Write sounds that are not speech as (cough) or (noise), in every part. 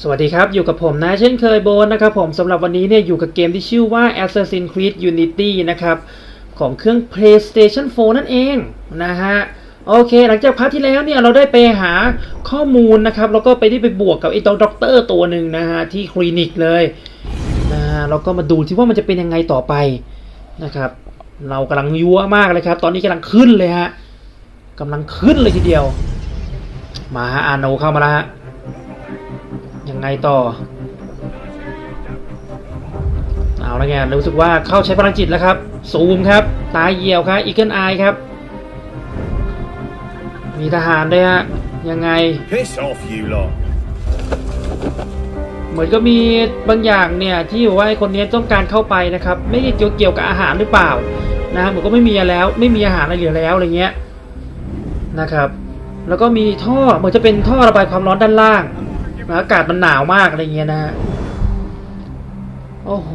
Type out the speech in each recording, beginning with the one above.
สวัสดีครับ อยู่กับผมนะเช่นเคยโบนนะครับผมสำหรับวันนี้เนี่ยอยู่กับเกมที่ชื่อว่า Assassin's Creed Unity นะครับของเครื่อง PlayStation 4 นั่นเองนะฮะโอเค หลังจากพาร์ทที่แล้วเนี่ยเราได้ไปหาข้อมูลนะครับ แล้วก็ไปได้ไปบวกกับไอ้ด็อกเตอร์ตัวหนึ่งนะฮะที่คลินิกเลยนะฮะเราก็มาดูที่ว่ามันจะเป็นยังไงต่อไปนะครับ เรากำลังยั่วมากเลยครับ ตอนนี้กำลังขึ้นเลยฮะกำลังขึ้นเลยทีเดียว มาฮะอาโนเข้ามาแล้วฮะ ไงต่อ เอาละไงรู้สึกว่าเข้าใช้พลังจิตแล้วครับ ซูมครับ ตาเหี่ยวครับอีเกิลไอครับ มีทหารด้วยฮะ ยังไง Piss off, you lot. เหมือนก็มีบางอย่างเนี่ยที่บอกว่าไอ้คนนี้ต้องการเข้าไปนะครับ ไม่ได้เกี่ยวเกี่ยวกับอาหารหรือเปล่านะเหมือนก็ไม่มีแล้ว ไม่มีอาหารอะไรเหลือแล้วอะไรเงี้ยนะครับ แล้วก็มีท่อเหมือนจะเป็นท่อระบายความร้อนด้านล่างนะ อากาศมันหนาวมากอะไรเงี้ยนะฮะโอ้โห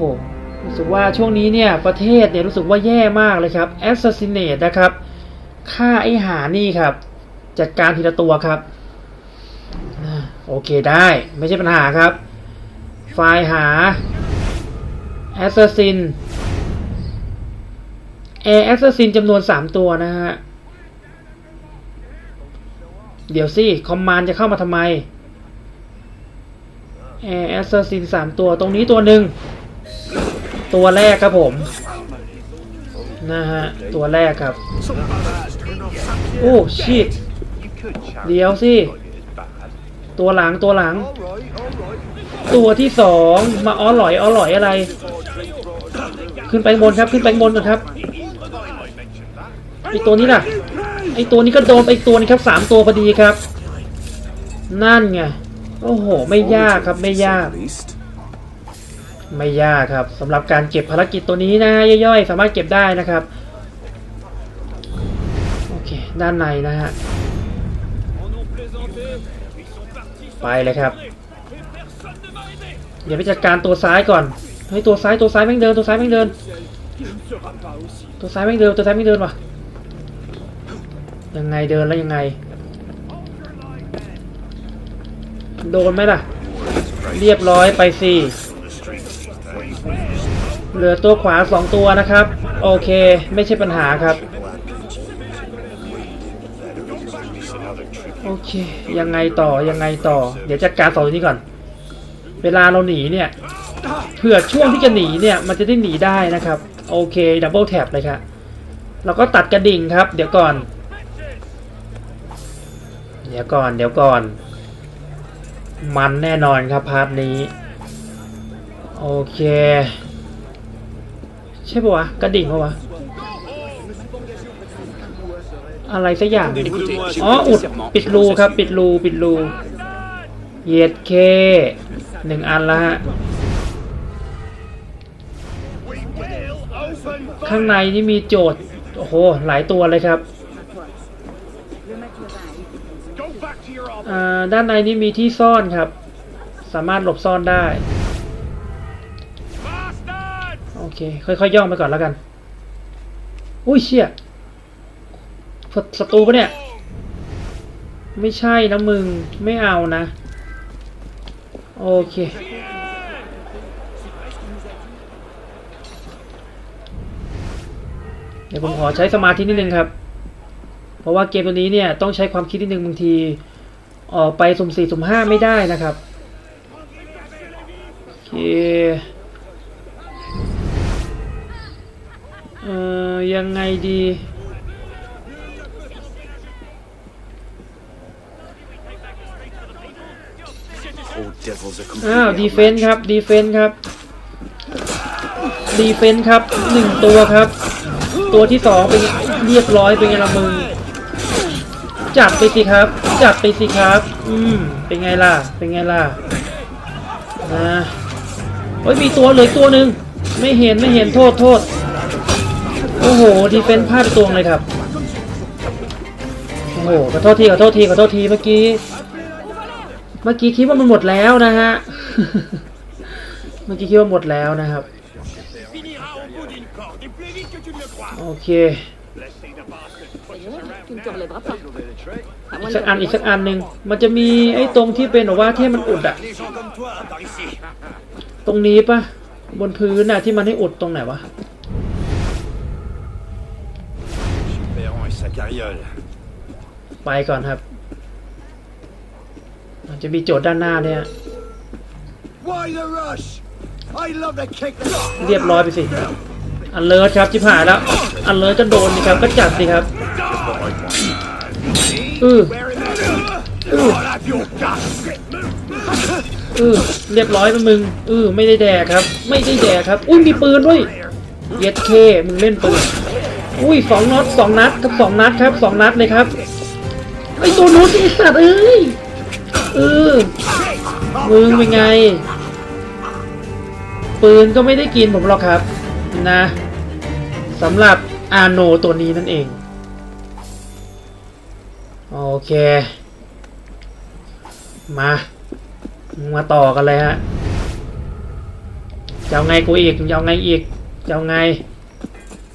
รู้สึกว่าช่วงนี้เนี่ยประเทศเนี่ยรู้สึกว่าแย่มากเลยครับ assassinate นะครับฆ่าไอ้หานี่ครับ จัดการทีละตัวครับโอเคได้ไม่ใช่ปัญหาครับ ไฟล์หา Assassin Air Assassin จำนวน 3 ตัวนะฮะ เดี๋ยวสิ คอมมานจะเข้ามาทำไม Air Assassin 3ตัวตรงนี้ตัวหนึ่งตัวแรกครับผม นะฮะ ตัวแรกครับ โอ้ชิตเดี๋ยวสิ ตัวหลังตัวหลัง ตัวที่สองมาอ้อหลอยอ้อหลอยอะไร ขึ้นไปบนครับขึ้นไปบนก่อนครับไอตัวนี้ล่ะไอตัวนี้ก็โดนไปอีกตัวนี้ครับสามตัวพอดีครับ นั่นไง โอ้โห ไม่ยากครับไม่ยาก ไม่ยากครับสำหรับการเก็บภารกิจตัวนี้นะย่อยๆ สามารถเก็บได้นะครับ โอเค ด้านในนะฮะ ไปเลยครับ เดี๋ยวไปจัดการตัวซ้ายก่อน เฮ้ยตัวซ้ายตัวซ้ายแม่งเดินตัวซ้ายแม่งเดิน ตัวซ้ายแม่งเดินตัวซ้ายแม่งเดินว่ะยังไงเดินแล้วยังไง โดนไหมล่ะ เรียบร้อยไปสิเหลือตัวขวาสองตัวนะครับ โอเค ไม่ใช่ปัญหาครับ โอเค ยังไงต่อยังไงต่อ เดี๋ยวจัดการสองตัวนี้ก่อน เวลาเราหนีเนี่ยเผื่อช่วงที่จะหนีเนี่ย มันจะได้หนีได้นะครับ โอเคดับเบิลแท็บเลยครับเราก็ตัดกระดิ่งครับ เดี๋ยวก่อน เดี๋ยวก่อนเดี๋ยวก่อน มันแน่นอนครับพาร์ทนี้ โอเค ใช่ปะวะ กระดิ่งปะวะ อะไรสักอย่าง อ๋อ อุด ปิดรูครับ ปิดรู ปิดรู เย็ดเค หนึ่งอันละฮะ ข้างในนี่มีโจทย์ โอ้โห หลายตัวเลยครับ Go back to your arm. อ่า ด้านในนี่มีที่ซ่อนครับ สามารถหลบซ่อนได้ โอเค ค่อยๆย่องไปก่อนแล้วกัน อุ้ยเชี่ยศัตรูปะเนี่ย ไม่ใช่นะมึง ไม่เอานะ โอเคเดี๋ยวผมขอใช้สมาธินิดนึงครับ เพราะว่าเกมตัวนี้เนี่ยต้องใช้ความคิดนิดนึงบางที ออกไปสุ่มสี่สุ่มห้าไม่ได้นะครับโอเคเอ่อยังไงดีอ้าวดีเฟนส์ครับดีเฟนส์ครับดีเฟนส์ครับหนึ่งตัวครับ ตัวที่สองเป็นเรียบร้อยเป็นไงละมึงจัดไปสิครับ จัดไปสิครับ อืม เป็นไงล่ะ เป็นไงล่ะนะโอ้ยมีตัวเหลือตัวหนึ่งไม่เห็นไม่เห็นโทษโทษ โอ้โหดีเฟนส์พลาดตัวเลยครับ โอ้โหขอโทษทีขอโทษทีขอโทษทีเมื่อกี้ เมื่อกี้คิดว่ามันหมดแล้วนะฮะ เมื่อกี้คิดว่าหมดแล้วนะครับ finira au bout d'une corde et plus vite que tu ne le crois. โอเค Laissez de bastard pushes around Tu ne te relèveras pas. À อี moins ก de สักอัน te อีกสักอันหนึ่งมันจะมีไอ้ตรงที่เป็นแบบว่าที่ให้มันอุดอะ Les gens comme toi, par ici. ตรงนี้ปะบนพื้นน่ะที่มันให้อุดตรงไหนวะ Perron et sa carriole. ไปก่อนครับมันจะมีโจทย์ด้านหน้าเนี่ย Why the rush? I love to kick the เรียบร้อยไปสิ อันเลิศครับจิบหายแล้ว อันเลิศก็โดนนี่ครับก็จัดสิครับอืออืออือเรียบร้อยนะมึงอือไม่ได้แดกครับ ไม่ได้แดกครับ อุ้ยมีปืนด้วยเย็ดเคมึงเล่นปืนอุ้ยสองนัดสองนัดครับสองนัดครับสองนัดเลยครับไอตัวนู้นไอสัตว์เอ้ยเออมึงเป็นไง ปืนก็ไม่ได้กินผมหรอกครับ นะสำหรับอาโนตัวนี้นั่นเอง โอเค มา มาต่อกันเลยฮะจะเอาไงกูอีกจะเอาไงอีกจะเอาไง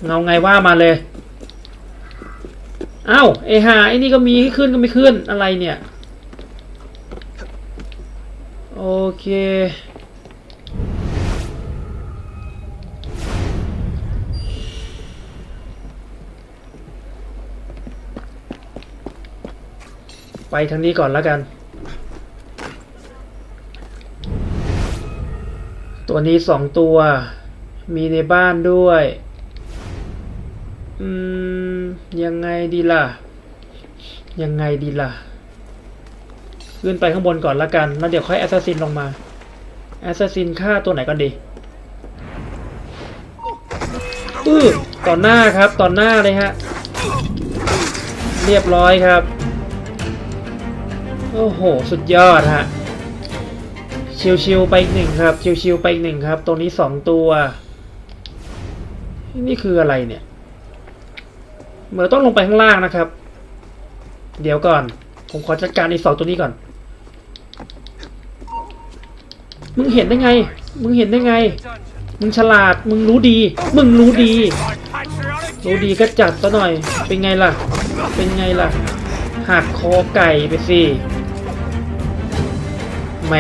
เงาไงว่ามาเลยเอ้าไอหาไอ้นี่ก็มีให้ขึ้นก็ไม่ขึ้นอะไรเนี่ย โอเค ไปทางนี้ก่อนแล้วกัน ตัวนี้สองตัว มีในบ้านด้วย อืม ยังไงดีล่ะ ยังไงดีล่ะ ขึ้นไปข้างบนก่อนละกัน แล้วเดี๋ยวค่อยแอสซัสซินลงมา แอสซัสซินฆ่าตัวไหนก่อนดีอือต่อหน้าครับ ต่อหน้าเลยฮะ เรียบร้อยครับ โอ้โห สุดยอดฮะ ชิวๆไปอีกหนึ่งครับ ชิวๆไปอีกหนึ่งครับ ตรงนี้สองตัว นี่คืออะไรเนี่ย เหมือนต้องลงไปข้างล่างนะครับ เดี๋ยวก่อน ผมขอจัดการอีกสองตัวนี้ก่อน มึงเห็นได้ไง มึงเห็นได้ไง มึงฉลาด มึงรู้ดี มึงรู้ดี รู้ดีก็จัดซะหน่อย เป็นไงล่ะ เป็นไงล่ะหักคอไก่ไปสิ แหม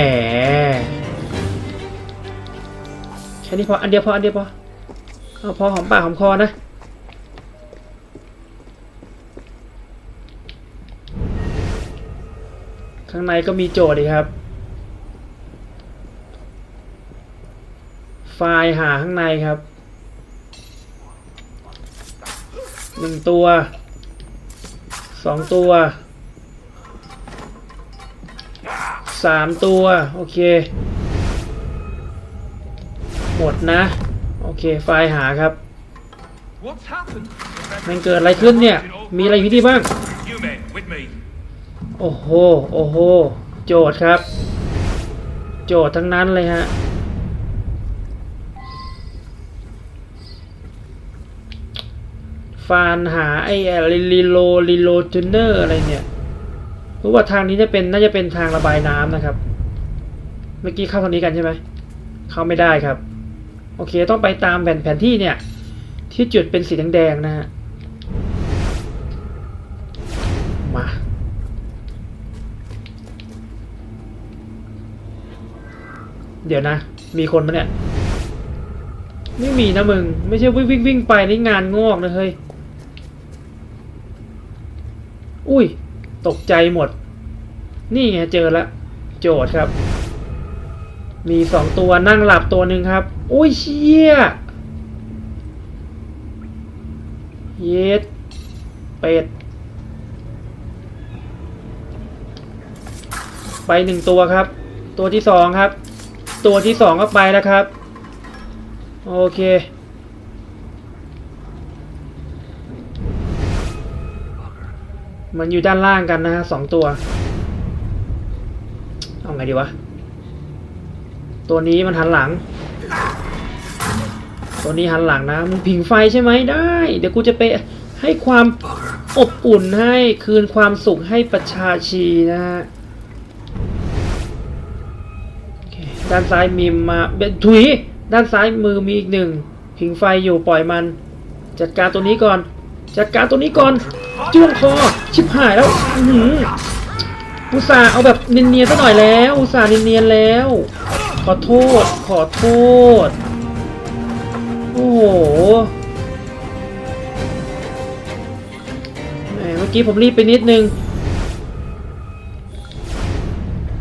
แค่นี้พอ อันเดียวพอ อันเดียวพอ เอาพอหอมปากหอมคอนะ ข้างในก็มีโจทย์อีครับ ไฟล์หาข้างในครับ หนึ่งตัว สองตัว สามตัว โอเค หมดนะ โอเค ไฟล์หาครับมันเกิดอะไรขึ้นเนี่ย มีอะไรอยู่ที่บ้าง โอ้โห โอ้โห โจทย์ครับ โจทย์ทั้งนั้นเลยฮะ ฟานหาไอ้ลิโลลิโลจูเนอร์อะไรเนี่ย รู้ว่าทางนี้จะเป็นน่าจะเป็นทางระบายน้ำนะครับ เมื่อกี้เข้าทางนี้กันใช่ไหมเข้าไม่ได้ครับ โอเคต้องไปตามแผนแผนที่เนี่ย ที่จุดเป็นสีแดงๆนะฮะมาเดี๋ยวนะ มีคนปะเนี่ย ไม่มีนะมึง ไม่ใช่วิ่งวิ่งวิ่งไปนี่งานงอกนะเฮ้ย อุ้ย ตกใจหมด นี่ไงเจอละ โจทย์ครับ มีสองตัวนั่งหลับตัวหนึ่งครับ อุ้ยเชี่ยเย็ดเป็ด ไปหนึ่งตัวครับ ตัวที่สองครับ ตัวที่สองก็ไปแล้วครับ โอเค มันอยู่ด้านล่างกันนะฮะสองตัว เอาไงดีวะ ตัวนี้มันหันหลัง ตัวนี้หันหลังนะมึงผิงไฟใช่ไหมได้ เดี๋ยวกูจะไปให้ความอบอุ่นให้คืนความสุขให้ประชาชีนะฮะด้านซ้ายมีมาเบนถุย ด้านซ้ายมือมีอีกหนึ่งผิงไฟอยู่ปล่อยมัน จัดการตัวนี้ก่อน จัดการตัวนี้ก่อนจ้วงคอชิบหายแล้วอือหืออุตส่าห์เอาแบบเนียนๆซะหน่อยแล้ว อุตส่าห์เนียนๆแล้ว ขอโทษ ขอโทษ โอ้โหแหมเมื่อกี้ผมรีบไปนิดนึง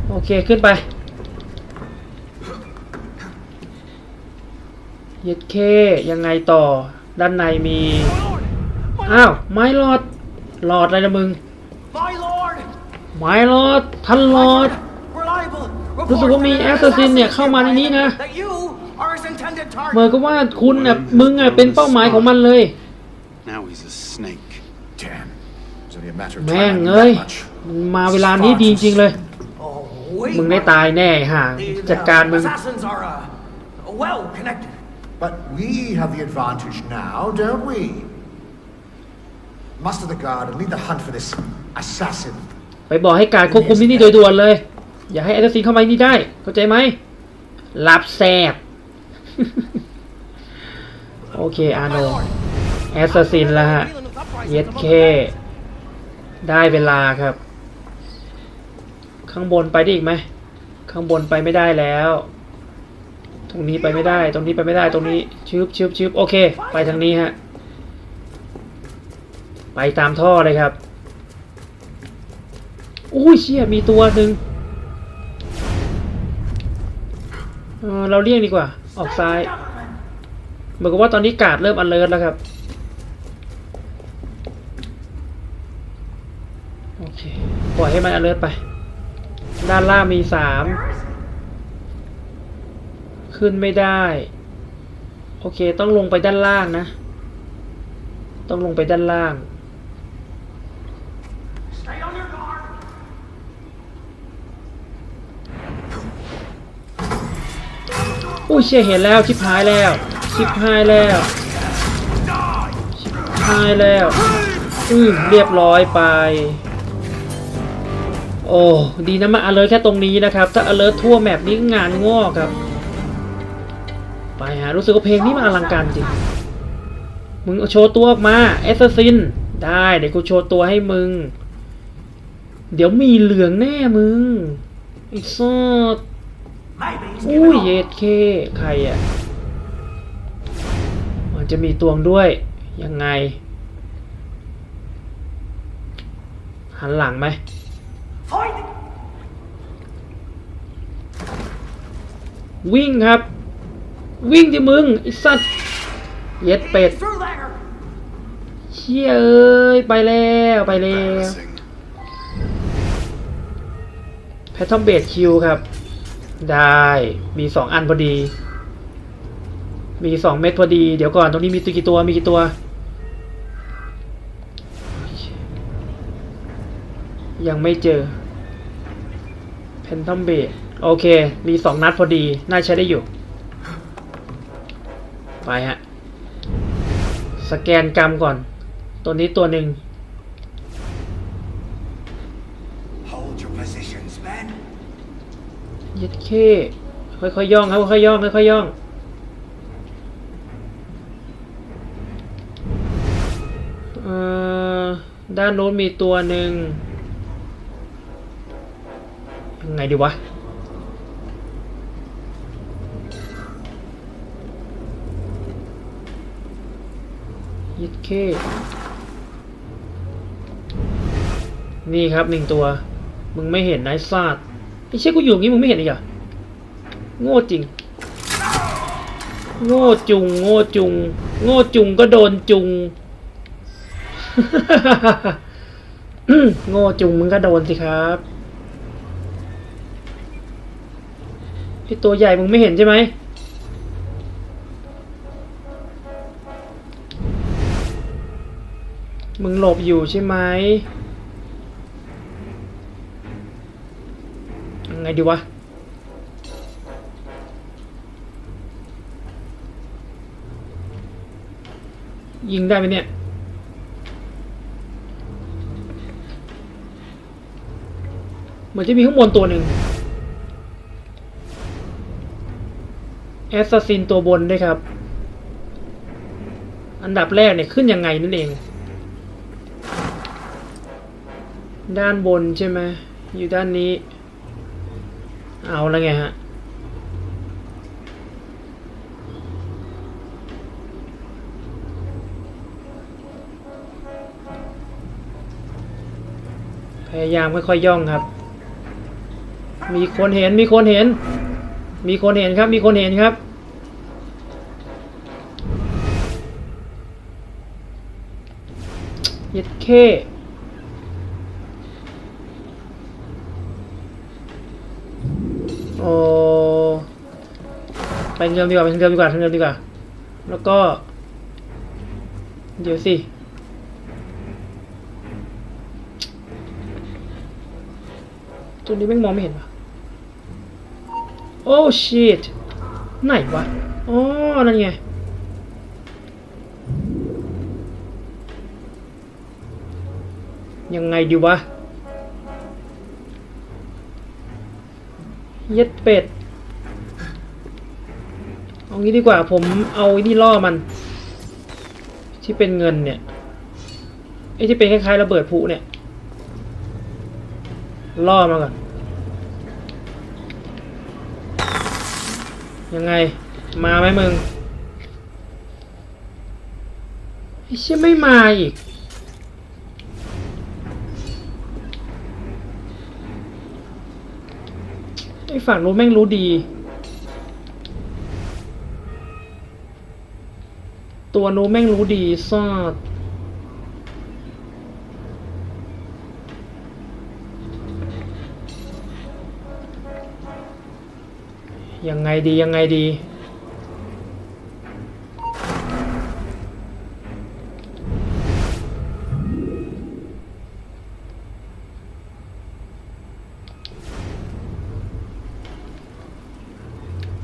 โอเคขึ้นไปเย็ดเคยังไงต่อ ด้านในมี อ้าวไม้หลอดหลอดอะไรละมึง My lord! ไม้หลอดท่านหลอด Reliable! รู้สึกว่ามี assassin เนี่ยเข้ามาในนี้นะ That you are his intended เหมือน target. กับว่าคุณน่ะมึงอะเป็นเป้าหมายของมันเลย Now he's a snake. Damn. It's only a matter of แม่ง time. I knew เอ้ย that much. มึงมาเวลานี้ดีจริงๆเลย Oh, wait. มึงได้ตายแน่ห่า The, จัดการมึง assassins are uh, well connected. But we have the advantage now, don't we? Muster the guard and lead the hunt for this assassin. ไปบอกให้การควบคุมที่นี่โดยด่วนเลย อย่าให้แอสซินเข้ามาที่นี่ได้ เข้าใจไหมรับแซบโอเค อาโนแอสซินแล้วฮะเย็ดเคได้เวลาครับ ข้างบนไปได้อีกไหม ข้างบนไปไม่ได้แล้ว ตรงนี้ไปไม่ได้ ตรงนี้ไปไม่ได้ ตรงนี้ชืบชืบชืบโอเค ไปทางนี้ฮะ ไปตามท่อเลยครับอุ้ยเชี่ยมีตัวหนึ่งเออเราเลี่ยงดีกว่า ออกซ้าย เหมือนกับว่าตอนนี้กาดเริ่มอันเลิศแล้วครับ โอเค ปล่อยให้มันอันเลิศไป ด้านล่างมีสาม ขึ้นไม่ได้ โอเค ต้องลงไปด้านล่างนะ ต้องลงไปด้านล่าง Stay on your guard. อุ้ยเชี่ยเห็นแล้วชิบหายแล้วชิบหายแล้วชิบหายแล้วอืมเรียบร้อยไป โอ้ดีนะมา alert แค่ตรงนี้นะครับ ถ้า alert ทั่วแมปนี้งานงอกครับ ไปฮะรู้สึกว่าเพลงนี้มันอลังการจริง มึงโชว์ตัวออกมาแอสซัสซินได้เดี๋ยวกูโชว์ตัวให้มึง เดี๋ยวมีเหลืองแน่มึงไอ้ซอด อุ้ย giving เย up. ดเคใครอะมันจะมีตวงด้วย ยังไง หันหลังไหม Fight! วิ่งครับ วิ่งที่มึงไอ้สัตว์เย็ดเป็ด He's through there. เชี่ยเอ้ย ไปแล้วไปแล้ว Embarrassing. แพททอมเบดคิวครับ ได้ มีสองอันพอดี มีสองเม็ดพอดี เดี๋ยวก่อนตรงนี้มีตัวกี่ตัว มีกี่ตัว ยังไม่เจอแพนทอมเบดโอเค มีสองนัดพอดี น่าใช้ได้อยู่ ไปฮะ สแกนกรรมก่อน ตัวนี้ตัวหนึ่ง Hold your positions, men. ยัดเข้ ค่อยๆย่องครับค่อยๆย่องค่อยๆย่องอ่อด้านโน้นมีตัวหนึ่งยังไงดีวะยัดเข้นี่ครับหนึ่งตัว มึงไม่เห็นนายซาดไอ้เชี่ยกูอยู่งี้มึงไม่เห็นอีกเหรอ โง่จริง โง่จุง โง่จุง โง่จุงก็โดนจุง โง่จุงมึงก็โดนสิครับไอตัวใหญ่มึงไม่เห็นใช่ไหมมึงหลบอยู่ใช่ไหมยังไงดีวะ ยิงได้ไหมเนี่ยเหมือนจะมีข้างบนตัวหนึ่งแอสซัสซินตัวบนด้วยครับ อันดับแรกเนี่ยขึ้นยังไงนั่นเอง ด้านบนใช่ไหมอยู่ด้านนี้ เอาแล้วไงฮะ ยายามค่อยๆย่องครับ มีคนเห็นมีคนเห็น มีคนเห็นครับ มีคนเห็นครับ เย็ดเคโอ้ไปทางเดิมดีกว่าไปทางเดิมดีกว่าทางเดิมดีกว่า แล้วก็ เดี๋ยวสิ ตัวนี้แม่งมองไม่เห็นวะโอ้ชิตไหนวะอ๋อนั่นไงยังไงดีวะเย็ดเป็ด เอางี้ดีกว่าผมเอาไอ้นี่ล่อมัน ที่เป็นเงินเนี่ย ไอ้ที่เป็นคล้ายๆระเบิดผุเนี่ย ล่อมาก่อน ยังไง มาไหมมึงไอ้เชี่ยไม่มาอีก ไอ้ฝั่งรู้นแม่งรู้ดี ตัวนู้นแม่งรู้ดีซอด ยังไงดียังไงดี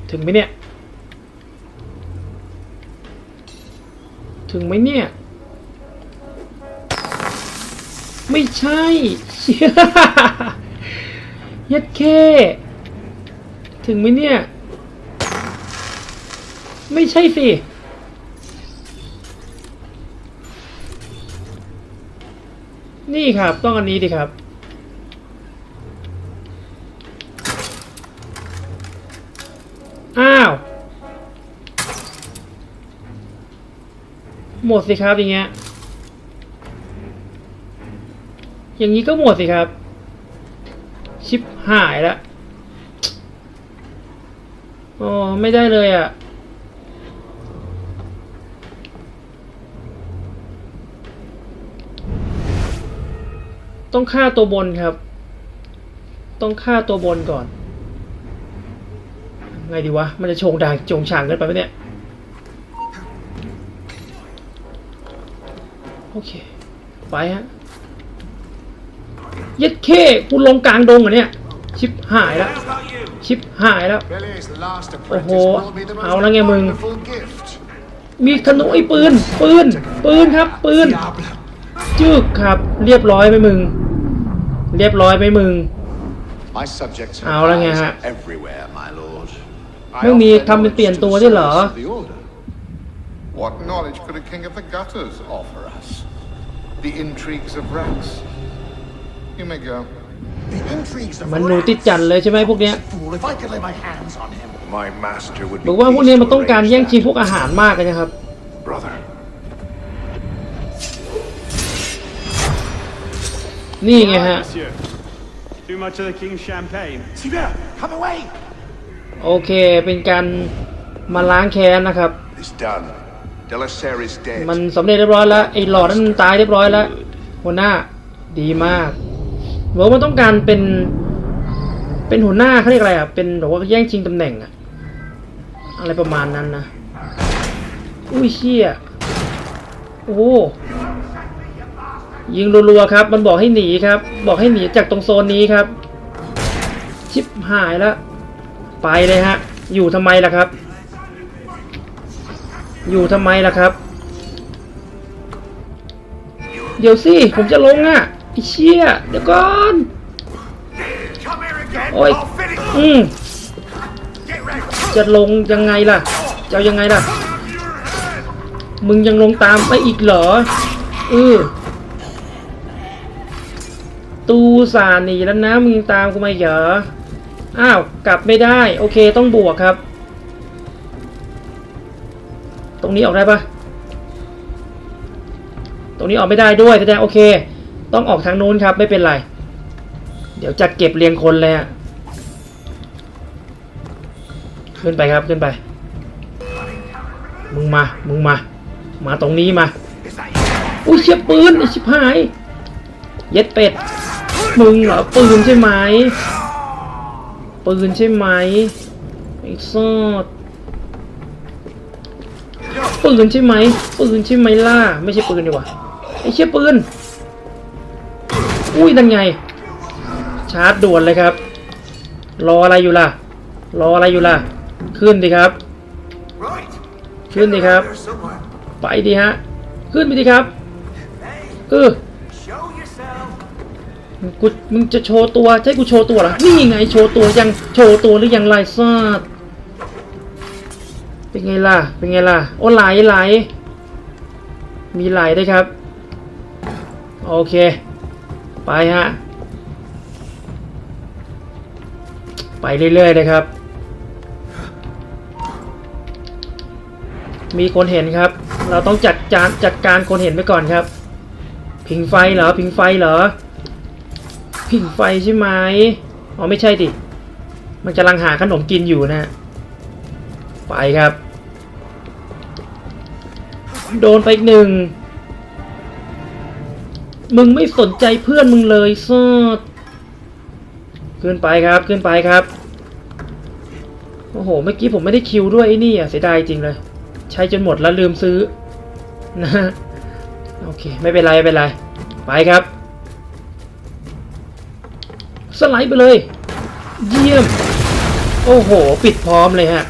ถึงไหมเนี่ย ถึงไหมเนี่ย ไม่ใช่เชี่ยยัดเค ถึงไหมเนี่ย ไม่ใช่สิ นี่ครับ ต้องอันนี้ดิครับ อ้าว หมดสิครับอย่างเงี้ย อย่างนี้ก็หมดสิครับ ชิปหายแล้ว อ๋อไม่ได้เลยอะ ต้องฆ่าตัวบนครับ ต้องฆ่าตัวบนก่อน ไงดีวะ มันจะโชงด่างโจงฉางกินไปไหมเนี่ย โอเค ไปฮะย็ดเข้คกูลงกลางดงเหรอเนี่ย ชิปหายแล้ว ชิปหายแล้ว Billy's last Ồ, apprentice brought me the most ảo là nghe mừng. wonderful gift. มีธนูไอ้ปืน ปืน ปืนครับ ปืน Diablo. จึกครับ เรียบร้อยไหมมึง เรียบร้อยไหมมึง My subjects have Ảo là nghe eyes hả? everywhere, my lord. I Không มี offer ทำเป็นเปลี่ยน knowledge ตัว to the ด้วยเหรอ service of the order. What knowledge could a king of the gutters offer us? The intrigues of rats. You may go. The intrigues of มันหนูติดจันเลยใช่ไหมพวกเนี้ย Fool, if I could lay my hands on him. My master would บอก be ว่าพวกนี้ pleased มัน to ต้องการ arrange แย่งชิง that. พวกอาหารมากเลยนะครับ Brother, นี่ไงฮะ Monsieur. Too much of the king's champagne. Sylvain, come away! โอเคเป็นการมาล้างแค้นนะครับ it's done. Delacer is dead. มันสำเร็จเรียบร้อยแล้วไอ้หลอดนั้นมันตายเรียบร้อยแล้วหัวหน้าดีมาก บอกว่ามันต้องการเป็น เป็นหัวหน้าเขาเรียกอะไรอะ เป็นบอกว่าแย่งชิงตำแหน่งอะอะไรประมาณนั้นนะ อุ้ยเชี่ยโอ้ยิงรัวๆครับ มันบอกให้หนีครับ บอกให้หนีจากตรงโซนนี้ครับ ชิปหายแล้ว ไปเลยฮะ อยู่ทำไมล่ะครับ อยู่ทำไมล่ะครับ เดี๋ยวสิ ผมจะลงอะ ไอ้เชี่ยเดี๋ยวก่อน Come here again! Ôi. I'll finish อืมจะลงยังไงล่ะ จะเอยังไงล่ะ มึงยังลงตามไปอีกเหรอเออตูสาหนีแล้วนะมึงตามกูมาเหรอ อ้าว กลับไม่ได้ โอเคต้องบวกครับ ตรงนี้ออกได้ปะตรงนี้ออกไม่ได้ด้วยแสดงโอเค ต้องออกทางนู้นครับไม่เป็นไร เดี๋ยวจะเก็บเรียงคนเลยอะขึ้นไปครับขึ้นไป มึงมา มึงมา มาตรงนี้มา อุ้ยเชี่ยปืนไอชิบหาย เย็ดเป็ด มึงเหรอปืนใช่ไหม ปืนใช่ไหมไอ้ซอดปืนใช่ไหมปืนใช่ไหมล่ะ ไม่ใช่ปืนดีกว่าไอ้เชี่ยปืน อุ้ยนั่นไง ชาร์จด่วนเลยครับ รออะไรอยู่ล่ะ รออะไรอยู่ล่ะ ขึ้นดิครับ ขึ้นดิครับ ไปดิฮะ ขึ้นไปดิครับเออกูมึงจะโชว์ตัวใช่กูโชว์ตัวเหรอ นี่ไงโชว์ตัวยังโชว์ตัวหรือยังไรซาดเป็นไงล่ะ เป็นไงล่ะ โอ้ไหลไหลมีไหลด้วยครับ โอเค ไปฮะ ไปเรื่อยๆเลยครับ มีคนเห็นครับ เราต้องจัดจานจัดการคนเห็นไปก่อนครับ ผิงไฟเหรอ ผิงไฟเหรอ ผิงไฟใช่ไหมอ๋อไม่ใช่ดิ มันกำลังหาขนมกินอยู่นะไปครับ โดนไปอีกหนึ่ง มึงไม่สนใจเพื่อนมึงเลยซอดขึ้นไปครับขึ้นไปครับ โอ้โห เมื่อกี้ผมไม่ได้คิวด้วยไอ้นี่อะเสียดายจริงเลย ใช้จนหมดแล้วลืมซื้อนะโอเค ไม่เป็นไรไม่เป็นไร ไปครับ สไลด์ไปเลย เยี่ยม โอ้โห ปิดพร้อมเลยฮะ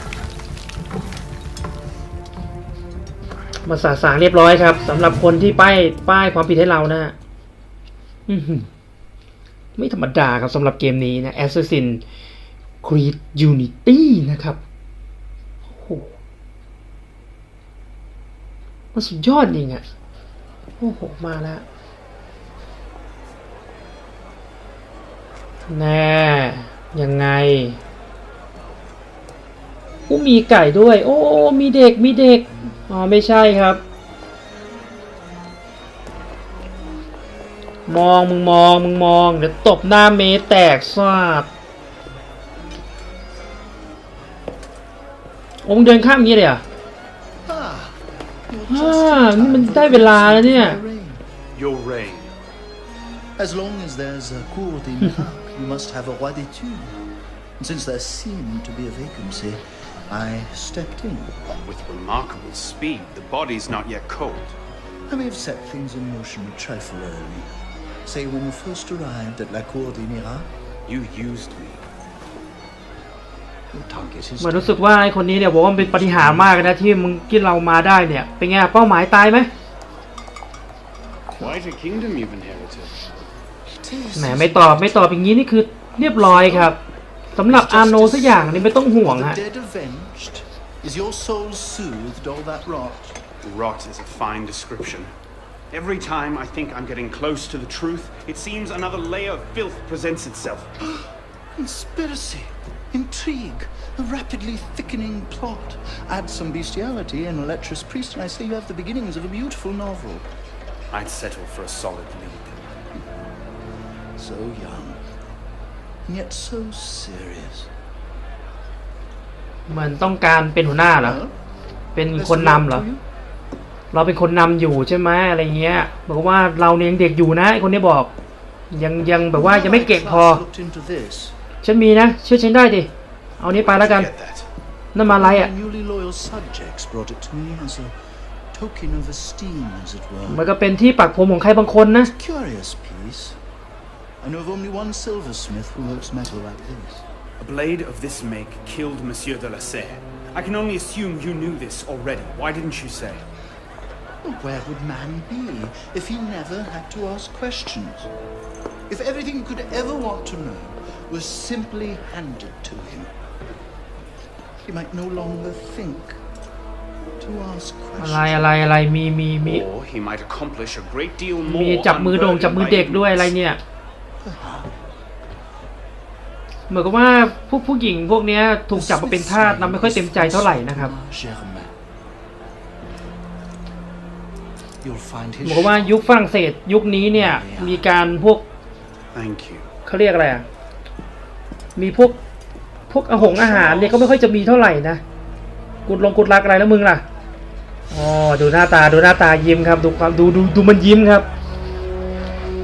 มาสาสางเรียบร้อยครับสำหรับคนที่ป้ายป้ายความผิดให้เรานะฮะ ไม่ธรรมดาครับสำหรับเกมนี้นะ Assassin Creed Unity นะครับโอ้โหมันสุดยอดจริงอะโอ้โห มาแล้วแน่ยังไงอู้มีไก่ด้วย โอ้ มีเด็ก มีเด็ก อ๋อ ไม่ใช่ครับ มองมึงมองมึงมองเดี๋ยวตบหน้าเมแตกซาดโอ้มึงเดินข้ามอย่างนี้เลยเหรอะ Ah, you're อ่า just in นี่มัน time. ได้เวลาแล้วเนี่ย Your reign. Your reign. As long as there's a cour des miracles, you must have a roi d'études. And since there seemed to be a vacancy, I stepped in. With remarkable speed, the body's not yet cold. I may have set things in motion a trifle early. Say when you first arrived at la cour des miracles, You used me. your target is เหมือนรู้สึกว่าไอ้คนนี้เนี่ยบอกว่ามันเป็นปฏิหารย์มากเลยนะที่มึงที่เรามาได้เนี่ย เป็นไงเป้าหมายตายไหม Quite a kingdom you've inherited. dead. แหมไม่ตอบไม่ตอบอย่างนี้นี่คือเรียบร้อยครับสำหรับอาโนสักอย่างนี่ไม่ต้องห่วง Are ฮะ the dead avenged? Is your soul soothed all that rot? Rot is a fine description. Every time I think I'm getting close to the truth, it seems another layer of filth presents itself. (gasps) Conspiracy, intrigue, a rapidly thickening plot. Add some bestiality and a lecherous priest, and I say you have the beginnings of a beautiful novel. I'd settle for a solid lead. So young, and yet so serious. เหมือนต้องการเป็นหัวหน้าเหรอ Huh? เป็น Best คน of นำ luck เหรอ to you. เราเป็นคนนำอยู่ใช่ไหมอะไรเงี้ยบอกว่าเราเนี่ยยังเด็กอยู่นะไอ้คนนี้บอก ยังยังแบบว่ายังไม่เก่งพอ Last looked into this. ฉันมีนะเชื่อฉันได้ดิเอานี้ไปแล้วกัน Get that. นั่นมาอะไรอะ My newly loyal subjects brought it to me as a token of esteem, as it มัน were. ก็เป็นที่ปักผมของใครบางคนนะ Curious piece. I know of only one silversmith who works metal like this. A blade of this make killed Monsieur de la Serre. I can only assume you knew this already. Why didn't you say? Well, Where would man be if he never had to ask questions? If everything he could ever want to know was simply handed to him, he might no longer think to ask อะไร questions. อะไรอะไรมีมีมี Or he might accomplish a great deal มี more. จับมือโด่ง unburdened จับมือ by เด็กด้วยอะไร ignorance. เนี่ย เหมือนกับว่าพวกผู้หญิงพวกเนี้ยถูกจับมาเป็นทาสนะไม่ค่อยเต็มใจเท่าไหร่นะครับ Germain. You'll find เห his มือนกับว่ายุคฝรั่งเศสยุคนี้เนี่ย มีการพวก Thank you. เขาเรียกอะไรอะ มีพวกพวกอาหงอาหารเนี่ยก็ไม่ค่อยจะมีเท่าไหร่นะกุดลงกุดรักอะไรแล้วมึงล่ะอ๋อดูหน้าตาดูหน้าตายิ้มครับ ดูความดูดูดูมันยิ้มครับ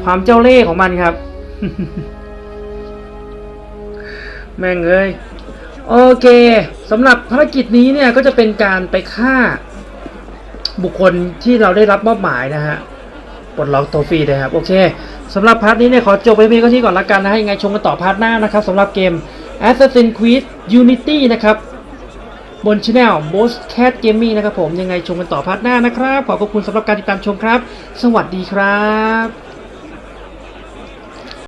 ความเจ้าเล่ห์ของมันครับ แม่งเอ้ยโอเคสำหรับภารกิจนี้เนี่ยก็จะเป็นการไปฆ่า บุคคลที่เราได้รับมอบหมายนะฮะปลดล็อกตัวฟรีนะครับโอเคสำหรับพาร์ทนี้เนี่ยขอจบไปเพียงเท่านี้ก่อนละกันนะฮะยังไงชมกันต่อพาร์ทหน้านะครับสำหรับเกม Assassin's Creed Unity นะครับบนช anel Most Cat Gaming นะครับผมยังไงชมกันต่อพาร์ทหน้านะครับ ขอบคุณสำหรับการติดตามชมครับ สวัสดีครับ